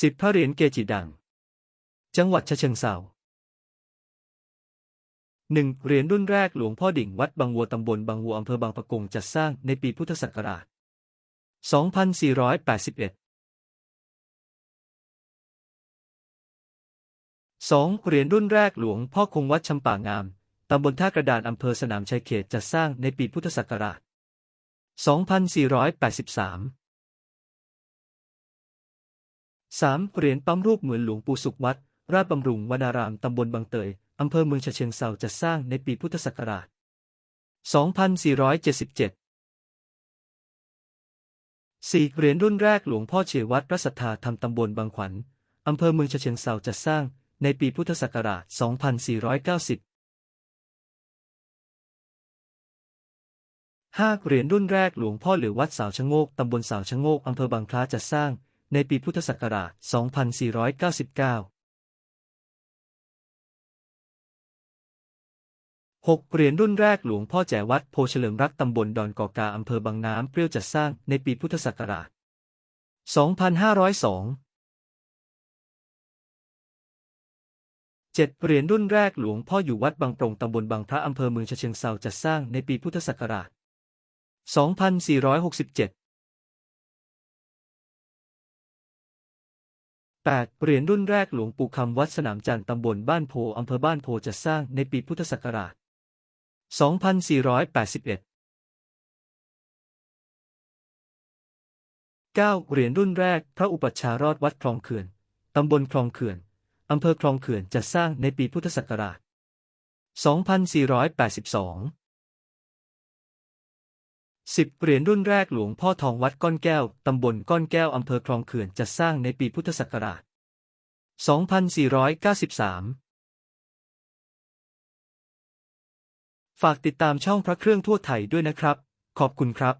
สิบพระเหรียญเกจิดัง จังหวัดฉะเชิงเทราหนึ่งเหรียญรุ่นแรกหลวงพ่อดิ่งวัดบางวัวตำบลบางวัวอำเภอบางปะกงจัดสร้างในปีพุทธศักราช 2481 2. เหรียญรุ่นแรกหลวงพ่อคงวัดชำป่างาม ตำบลท่ากระดานอำเภอสนามชัยเขตจัดสร้างในปีพุทธศักราช 2483 3. เหรียญปั๊มรูปเหมือนหลวงปู่สุขวัด ราชบำรุงวนารามตำบลบางเตย อำเภอเมืองฉะเชิงเทราจัดสร้างในปีพุทธศักราช 2477 4. เหรียญรุ่นแรกหลวงพ่อเฉวัดพระสัทธาธรรมตำบลบางขวัญ อำเภอเมืองฉะเชิงเทราจัดสร้างในปีพุทธศักราช 2490 5. เหรียญรุ่นแรกหลวงพ่อเหลือวัดสาวชะโงกตำบลสาวชะโงกอำเภอบางคล้าจัดสร้าง ในปีพุทธศักราช 2499 6. เหรียญรุ่นแรกหลวงพ่อแจวัดโพเฉลิมรักตำบลดอนกอกาอำเภอบางน้ำเปรี้ยวจัดสร้างในปีพุทธศักราช 2502 7. เหรียญรุ่นแรกหลวงพ่ออยู่วัดบางปรงตำบลบางพระอำเภอเมืองเชิงเทราจัดสร้างในปีพุทธศักราช 2467 8. เหรียญรุ่นแรกหลวงปู่คำวัดสนามจันทร์ตำบลบ้านโพอำเภอบ้านโพจัดสร้างในปีพุทธศักราช 2481 9. เหรียญรุ่นแรก พระอุปัชฌารอดวัดคลองเขื่อน ตำบลคลองเขื่อน อำเภอคลองเขื่อนจัดสร้างในปีพุทธศักราช 2482 สิบเหรียญรุ่นแรกหลวงพ่อทองวัดก้อนแก้ว ตำบลก้อนแก้ว อำเภอคลองเขื่อนจัดสร้างในปีพุทธศักราช 2493 ฝากติดตามช่องพระเครื่องทั่วไทยด้วยนะครับ ขอบคุณครับ